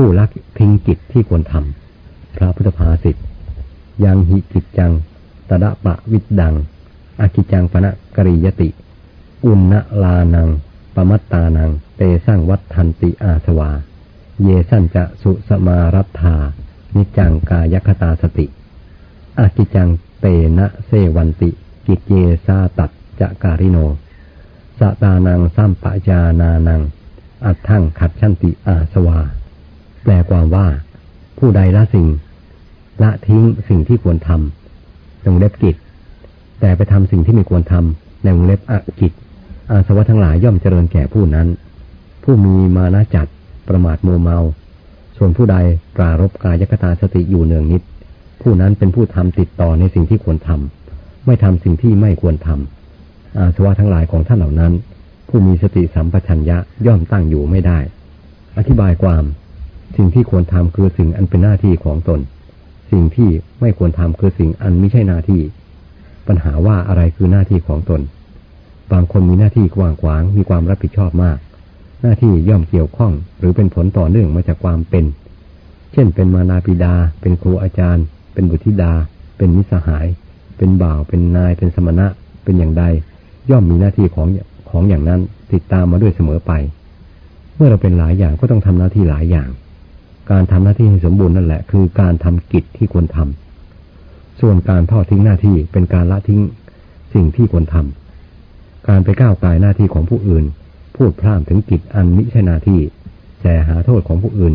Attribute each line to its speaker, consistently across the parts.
Speaker 1: ผู้ลักทิ้งกิจที่ควรทำพระพุทธภาษิตยังหิกิจจังตดะปะวิดดังอากิจังปณะกริยติ อุณลานัง ปมัตตานัง เตสร้างวัฏทันติอาสวา เยสันจะสุสมารัตธานิจังกายคตาสติอากิจังเตนะเซวันติ กิจเยซาตัดจะการิโนสตานังสัมปะจานานัง อัตถังขัดชันติอาสวา แปลความว่า ผู้ใดละสิ่ง ละทิ้งสิ่งที่ควรทำในวงเล็บกิจ แต่ไปทำสิ่งที่ไม่ควรทำในวงเล็บอกิจ อาสวะทั้งหลายย่อมเจริญแก่ผู้นั้น ผู้มีมานะจัดประมาทโมเมา ส่วนผู้ใดปรารบกายคตาสติอยู่เนืองนิด ผู้นั้นเป็นผู้ทำติดต่อในสิ่งที่ควรทำไม่ทำสิ่งที่ไม่ควรทำอาสวะทั้งหลายของท่านเหล่านั้น ผู้มีสติสัมปชัญญะย่อมตั้งอยู่ไม่ได้ อธิบายความ สิ่งที่ควรทำคือสิ่งอันเป็นหน้าที่ของตน สิ่งที่ไม่ควรทำคือสิ่งอันไม่ใช่หน้าที่ ปัญหาว่าอะไรคือหน้าที่ของตน บางคนมีหน้าที่กว้างขวางมีความรับผิดชอบมาก หน้าที่ย่อมเกี่ยวข้อง หรือเป็นผลต่อเนื่องมาจากความเป็น เช่น เป็นมานาปิดา เป็นครูอาจารย์ เป็นบุตรธิดา เป็นมิสหาย เป็นบ่าว เป็นนาย เป็นสมณะ เป็นอย่างใด ย่อมมีหน้าที่ของของอย่างนั้นติดตามมาด้วยเสมอไป เมื่อเราเป็นหลายอย่างก็ต้องทำหน้าที่หลายอย่าง การทำหน้าที่ให้สมบูรณ์นั่นแหละ คือการทำกิจที่ควรทำส่วนการทอดทิ้งหน้าที่เป็นการละทิ้งสิ่งที่ควรทำการไปก้าวไกลหน้าที่ของผู้อื่น พูดพร่ำถึงกิจอันมิใช่หน้าที่แสหาโทษของผู้อื่น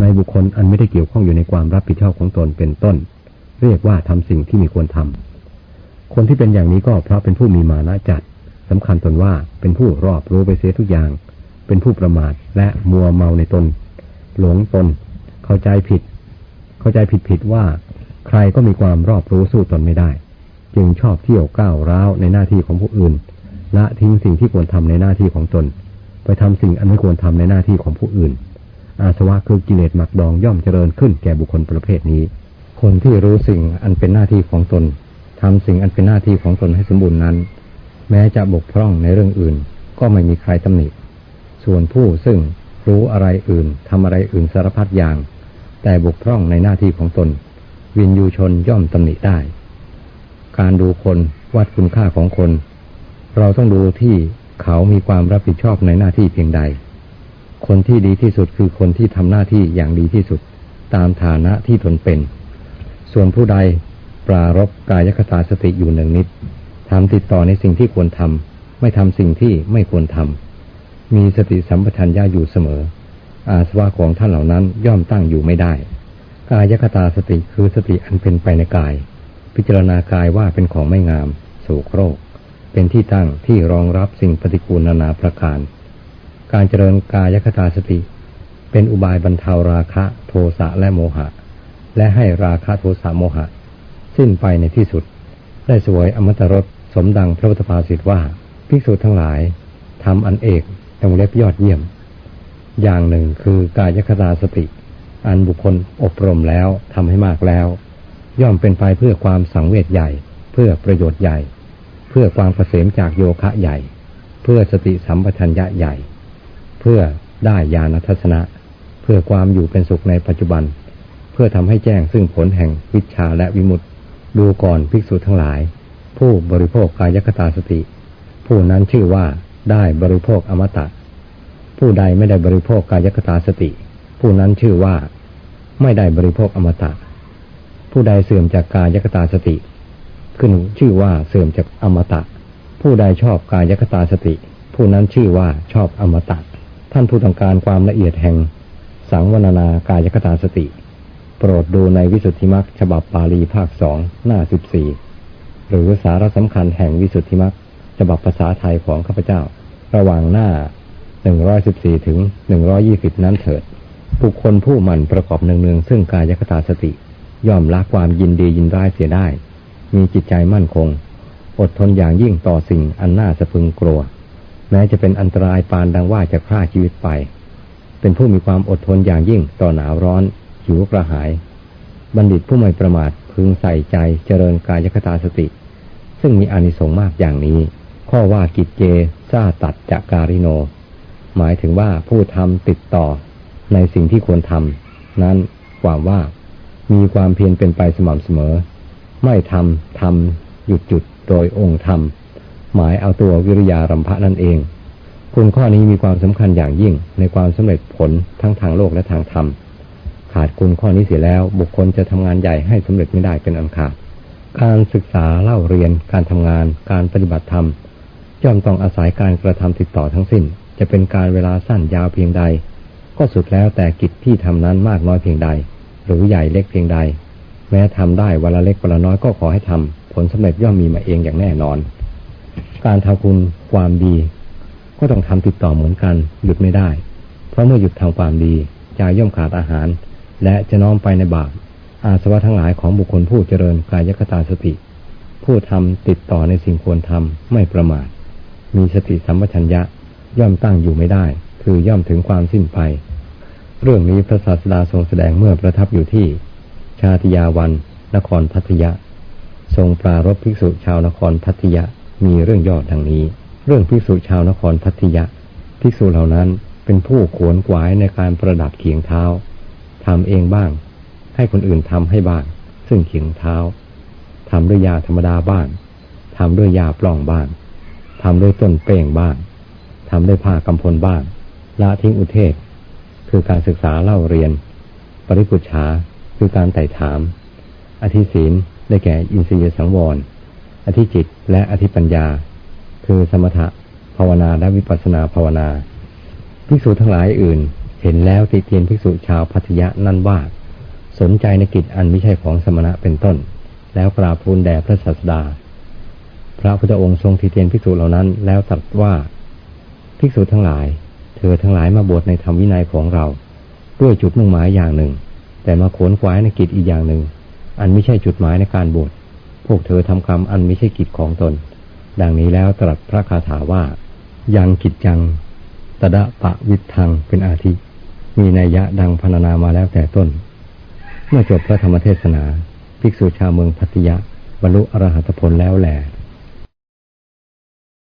Speaker 1: ในบุคคลอันไม่ได้เกี่ยวข้องอยู่ในความรับผิดชอบของตนเป็นต้น เรียกว่าทำสิ่งที่มีควรทำคนที่เป็นอย่างนี้ก็เพราะเป็นผู้มีมานะจัดสำคัญตนว่าเป็นผู้รอบรู้ไปเสียทุกอย่าง เป็นผู้ประมาทและมัวเมาในตน หลงตน เข้าใจผิด เข้าใจผิดผิดว่า ใครก็มีความรอบรู้สู้ตนไม่ได้ จึงชอบเที่ยวก้าวร้าวในหน้าที่ของผู้อื่นละทิ้งสิ่งที่ควรทำในหน้าที่ของตน ไปทำสิ่งอันไม่ควรทำในหน้าที่ของผู้อื่น อาสวะคือกิเลสหมักดองย่อมเจริญขึ้นแก่บุคคลประเภทนี้ คนที่รู้สิ่งอันเป็นหน้าที่ของตนทำสิ่งอันเป็นหน้าที่ของตนให้สมบูรณ์นั้น แม้จะบกพร่องในเรื่องอื่น ก็ไม่มีใครตำหนิส่วนผู้ซึ่งรู้อะไรอื่นทำอะไรอื่นสารพัดอย่าง แต่บกพร่องในหน้าที่ของตน วินยูชนย่อมตำหนิได้ การดูคนวัดคุณค่าของคน เราต้องดูที่เขามีความรับผิดชอบในหน้าที่เพียงใด คนที่ดีที่สุดคือคนที่ทำหน้าที่อย่างดีที่สุด ตามฐานะที่ตนเป็น ส่วนผู้ใดปรารบกายคตาสติอยู่หนึ่งนิดทำติดต่อในสิ่งที่ควรทำไม่ทำสิ่งที่ไม่ควรทำมีสติสัมปชัญญะอยู่เสมอ อาสวะของท่านเหล่านั้นย่อมตั้งอยู่ไม่ได้ กายคตาสติคือสติอันเป็นไปในกาย พิจารณากายว่าเป็นของไม่งามโสโครก เป็นที่ตั้งที่รองรับสิ่งปฏิกูลนานาประการ การเจริญกายคตาสติ เป็นอุบายบรรเทาราคะโทสะและโมหะ และให้ราคะโทสะโมหะ สิ้นไปในที่สุด ได้สวยอมตะรสสมดังพระพุทธภาษิตว่า ภิกษุทั้งหลายทำอันเอกตรงเล็บยอดเยี่ยม อย่างหนึ่งคือกายคตาสติ อันบุคคลอบรมแล้วทำให้มากแล้ว ย่อมเป็นไปเพื่อความสังเวชใหญ่ เพื่อประโยชน์ใหญ่ เพื่อความเกษมจากโยคะใหญ่ เพื่อสติสัมปชัญญะใหญ่ เพื่อได้ญาณทัศนะ เพื่อความอยู่เป็นสุขในปัจจุบัน เพื่อทำให้แจ้งซึ่งผลแห่งวิชาและวิมุตติดูก่อนภิกษุทั้งหลาย ผู้บริโภคกายคตาสติ ผู้นั้นชื่อว่าได้บริโภคอมตะ ผู้ใดไม่ได้บริโภคกายคตาสติ ผู้นั้นชื่อว่าไม่ได้บริโภคอมตะ ผู้ใดเสื่อมจากกายคตาสติ ขึ้นชื่อว่าเสื่อมจากอมตะ ผู้ใดชอบกายคตาสติ ผู้นั้นชื่อว่าชอบอมตะ ท่านผู้ต้องการความละเอียดแห่ง สังวรณากายคตาสติ โปรดดูในวิสุทธิมรรคฉบับปาลีภาคสองหน้าสิบสี่หรือสาระสำคัญแห่งวิสุทธิมรรคฉบับภาษาไทยของข้าพเจ้า ระหว่างหน้า 114ถึง120นั้นเถิด บุคคลผู้มันประกอบเนืองๆซึ่งกายคตาสติ ย่อมละความยินดียินร้ายเสียได้ มีจิตใจมั่นคง อดทนอย่างยิ่งต่อสิ่งอันน่าสะพึงกลัว แม้จะเป็นอันตรายปานดังว่าจะฆ่าชีวิตไป เป็นผู้มีความอดทนอย่างยิ่งต่อหนาวร้อน หิวกระหาย บัณฑิตผู้ไม่ประมาทพึงใส่ใจเจริญกายคตาสติ ซึ่งมีอานิสงส์มากอย่างนี้ ข้อว่ากิจเจซาตัดจากการิโน หมายถึงว่าผู้ทำติดต่อในสิ่งที่ควรทำนั้นความว่า มีความเพียรเป็นไปสม่ำเสมอ ไม่ทำทำหยุดหยุดโดยองค์ธรรม หมายเอาตัววิริยารัมภะนั่นเอง คุณข้อนี้มีความสำคัญอย่างยิ่งในความสำเร็จผลทั้งทางโลกและทางธรรม ขาดคุณข้อนี้เสียแล้วบุคคลจะทำงานใหญ่ให้สำเร็จไม่ได้เป็นอันขาดการศึกษาเล่าเรียนการทำงาน การปฏิบัติธรรมย่อมต้องอาศัยการกระทำติดต่อทั้งสิ้น จะเป็นการเวลาสั้นยาวเพียงใด ก็สุดแล้วแต่กิจที่ทำนั้นมากน้อยเพียงใด หรือใหญ่เล็กเพียงใด แม้ทำได้วันละเล็กวันละน้อยก็ขอให้ทำผลสำเร็จย่อมมีมาเองอย่างแน่นอน การทำคุณความดี ก็ต้องทำติดต่อเหมือนกัน หยุดไม่ได้ เพราะเมื่อหยุดทำความดีใจย่อมขาดอาหาร และจะน้อมไปในบาปอาสวะทั้งหลายของบุคคลผู้เจริญกายคตาสติ ผู้ทำติดต่อในสิ่งควรทำไม่ประมาทมีสติสัมปชัญญะ ย่อมตั้งอยู่ไม่ได้ คือย่อมถึงความสิ้นไป เรื่องนี้พระศาสดาทรงแสดงเมื่อประทับอยู่ที่ ชาติยาวัน นครพัทยาทรงปรารบภิกษุชาวนครพัทยามีเรื่องยอดดังนี้ เรื่องภิกษุชาวนครพัทยาภิกษุเหล่านั้นเป็นผู้ขวนขวายในการประดับเขียงเท้าทำเองบ้าง ให้คนอื่นทำให้บ้าง ซึ่งเขียงเท้าทำด้วยยาธรรมดาบ้างทำด้วยยาปล่องบ้างทำด้วยต้นเป้งบ้าง ทำด้วยผ้ากำพลบ้างละทิ้งอุเทศ คือการศึกษาเล่าเรียน ปริกุชาคือการไต่ถาม อธิศีลได้แก่อินทรียสังวร อธิจิตและอธิปัญญา คือสมถะภาวนาและวิปัสสนาภาวนาภิกษุทั้งหลายอื่น เห็นแล้วติเตียนภิกษุชาวพัทยะนั่นว่า สนใจในกิจอันไม่ใช่ของสมณะเป็นต้น แล้วกราบทูลแด่พระศาสดา พระพุทธองค์ทรงติเตียนภิกษุเหล่านั้นแล้วตรัสว่า ภิกษุทั้งหลาย เธอทั้งหลายมาบวชในธรรมวินัยของเรา ด้วยจุดมุ่งหมายอย่างหนึ่ง แต่มาขวนขวายในกิจอีกอย่างหนึ่ง อันไม่ใช่จุดหมายในการบวชพวกเธอทำกรรมอันไม่ใช่กิจของตน ดังนี้แล้วตรัสพระคาถาว่า ยังกิจจังตดะปะวิทังเป็นอาทิ มีนัยยะดังพรรณนามาแล้วแต่ต้น เมื่อจบพระธรรมเทศนา ภิกษุชาวเมืองพัทยะบรรลุอรหัตผลแล้วแหละ